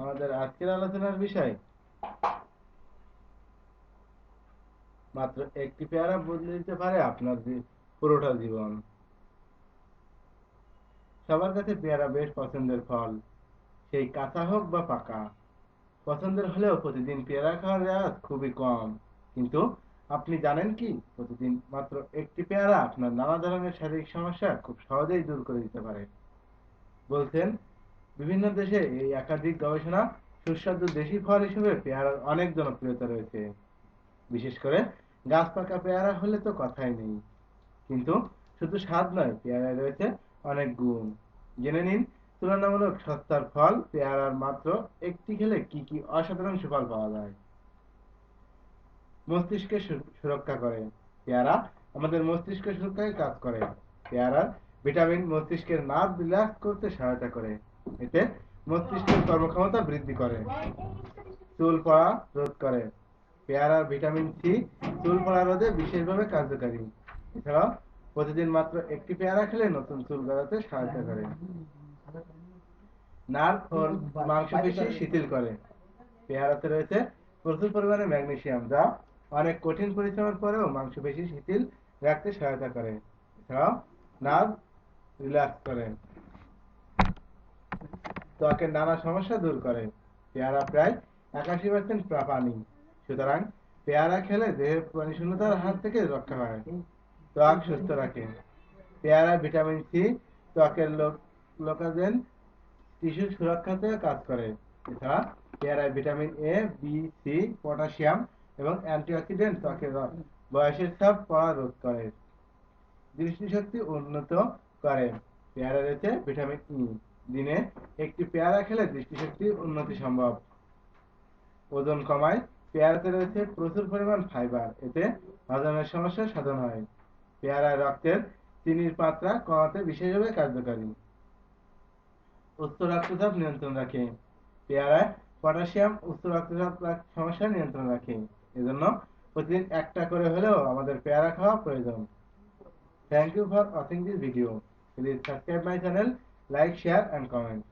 আমাদের আজকের আলোচনার বিষয় মাত্র একটি পেয়ারা বদলে দিতে পারে আপনার পুরোটা জীবন। সবার কাছে পেয়ারা বেশ পছন্দের ফল। সেই কাঁচা হোক বা পাকা, পছন্দের হলেও প্রতিদিন পেয়ারা খাওয়ার রেওয়াজ খুবই কম। কিন্তু আপনি জানেন কি? প্রতিদিন মাত্র একটি পেয়ারা আপনার নানা ধরনের শারীরিক সমস্যা খুব সহজেই দূর করে দিতে পারে। বলছেন বিভিন্ন দেশে এই একাধিক গবেষণা সুস্বাদু দেশি ফল হিসেবে পেয়ারার অনেক জনপ্রিয়তা রয়েছে। বিশেষ করে গাছ পাকা পেয়ারা হলে তো কথাই নেই। কিন্তু শুধু স্বাদ নয়, পেয়ারায় রয়েছে অনেক গুণ। জেনে নিন, তুলনামূলক সস্তার ফল পেয়ারার মাত্র একটি খেলে কি কি অসাধারণ সুফল পাওয়া যায়। মস্তিষ্কে সুরক্ষা করে। পেয়ারা আমাদের মস্তিষ্ক সুরক্ষায় কাজ করে। পেয়ারার ভিটামিন মস্তিষ্কের নার্ভ রিল্যাক্স করতে সহায়তা করে। এতে মস্তিষ্কের কর্মক্ষমতা বৃদ্ধি করে। চুল পড়া রোধ করে। পেয়ারার ভিটামিন সি, চুল পড়া রোধে বিশেষভাবে কার্যকারী। এছাড়াও প্রতিদিন মাত্র একটি পেয়ারা খেলে নতুন চুল গড়াতে সহায়তা করে। নার্ভ ও মাংসপেশি শিথিল করে। পেয়ারাতে রয়েছে প্রচুর পরিমাণে ম্যাগনেসিয়াম, যা অনেক কঠিন পরিশ্রমের পরেও মাংসপেশি শিথিল রাখতে সহায়তা করে। এছাড়াও নার্ভ রিল্যাক্স করে। ত্বকের নানা সমস্যা দূর করে। পেয়ারা প্রায় একাশি পার্সেন্ট পানি সুতরাং পেয়ারা খেলে দেহের পানি শূন্যতার হাত থেকে রক্ষা হয় ত্বক সুস্থ রাখে। পেয়ারা ভিটামিন সি ত্বকের লোকাজেন টিস্যু সুরক্ষাতে কাজ করে। এছাড়া পেয়ারায় vitamin A, B, C, potassium এবং অ্যান্টিঅক্সিডেন্ট ত্বকের বয়সের ছাপ পড়া রোধ করে। দৃষ্টিশক্তি উন্নত করে। পেয়ারা রয়েছে ভিটামিন ই। দিনে একটি পেয়ারা খেলে দৃষ্টিশক্তির উন্নতি সম্ভব। ওজন কমায় পেয়ারাতে রয়েছে প্রচুর পরিমাণ ফাইবার, এতে হজমের সমস্যা সাধন হয়। পেয়ারায় রক্তের চিনির মাত্রা কমাতে বিশেষভাবে কার্যকারী। উচ্চ রক্তচাপ নিয়ন্ত্রণ রাখে। পেয়ারায় পটাশিয়াম উচ্চ রক্তচাপ সমস্যা নিয়ন্ত্রণ রাখে। এজন্য প্রতিদিন একটা করে হলেও আমাদের পেয়ারা খাওয়া প্রয়োজন। Thank you for watching this video please subscribe my channel like share and comment.